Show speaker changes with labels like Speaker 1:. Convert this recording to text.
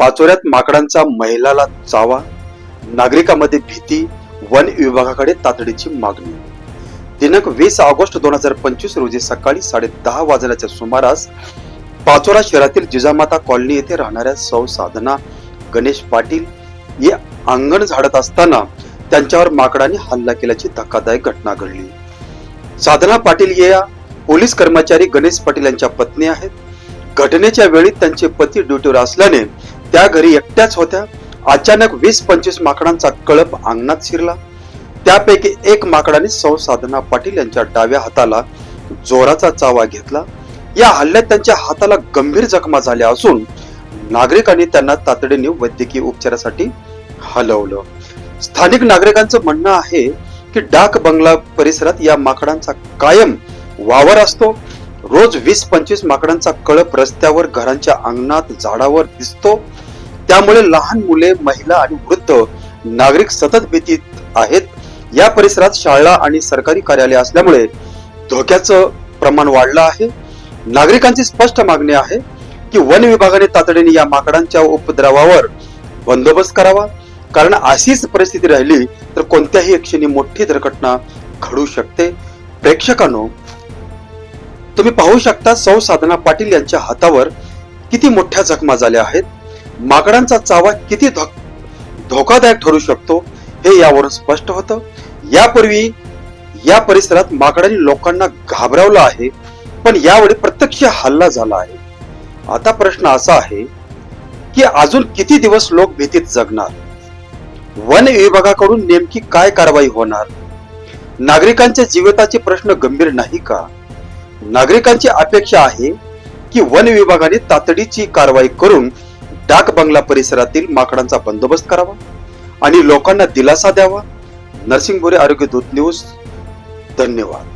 Speaker 1: पाचोऱ्यात माकडांचा महिलाला चावा नागरिकांमध्ये भीती वन विभागाकडे तातडीची मागणी. दिनांक वीस ऑगस्ट दोन हजार पंचवीस रोजी सकाळी साडे दहा वाजण्याच्या सुमारास पाचोरा शहरातील जिजामाता कॉलनी येथे राहणाऱ्या सौ साधना गणेश पाटील हे अंगण झाडत असताना त्यांच्यावर माकडाने हल्ला केल्याची धक्कादायक घटना घडली. साधना पाटील या पोलीस कर्मचारी गणेश पाटील यांच्या पत्नी आहेत. घटनेच्या वेळी त्यांचे पती ड्युटीवर असल्याने त्या घरी एकट्याच होत्या. अचानक वीस पंचवीस माकडांचा कळप अंगणात शिरला. त्यापैकी एक माकडाने सौ साधना पाटील यांच्या डाव्या हाताला जोराचा चावा घेतला. या हल्ल्यात त्यांच्या हाताला गंभीर जखमा झाल्या असून नागरिकांनी त्यांना तातडीने वैद्यकीय उपचारासाठी हलवलं. स्थानिक नागरिकांचं म्हणणं आहे की डाक बंगला परिसरात या माकडांचा कायम वावर असतो. रोज वीस पंचवीस माकडांचा कळप रस्त्यावर घरांच्या अंगणात झाडावर दिसतो. त्यामुळे लहान मुले महिला आणि वृद्ध नागरिक सतत भीतीत आहेत. या परिसरात शाळा आणि सरकारी कार्यालय असल्यामुळे धोक्याचं प्रमाण वाढलं आहे. नागरिकांची स्पष्ट मागणी आहे की वन विभागाने तातडीने या माकडांच्या उपद्रवावर बंदोबस्त करावा. कारण अशीच परिस्थिती राहिली तर कोणत्याही क्षणी मोठी दुर्घटना घडू शकते. प्रेक्षकांनो तुम्ही पाहू शकता सौ साधना पाटील यांच्या हातावर किती मोठ्या जखमा झाल्या आहेत. माकडांचा चावा किती धोकादायक ठरू शकतो हे यावरून स्पष्ट होतं. यापूर्वी या परिसरात माकडांनी लोकांना घाबरवलं आहे पण यावेळी प्रत्यक्ष हल्ला झाला आहे. आता प्रश्न असा आहे की अजून किती दिवस लोक भीतीत जगणार? वन विभागाकडून नेमकी काय कारवाई होणार? नागरिकांच्या जीविताचे प्रश्न गंभीर नाही का? नागरिकांची अपेक्षा आहे की वन विभागाने तातडीची कारवाई करून डाक बंगला परिसरातील माकडांचा बंदोबस्त करावा आणि लोकांना दिलासा द्यावा. नरसिंग बोरे आरोग्य दूत न्यूज धन्यवाद.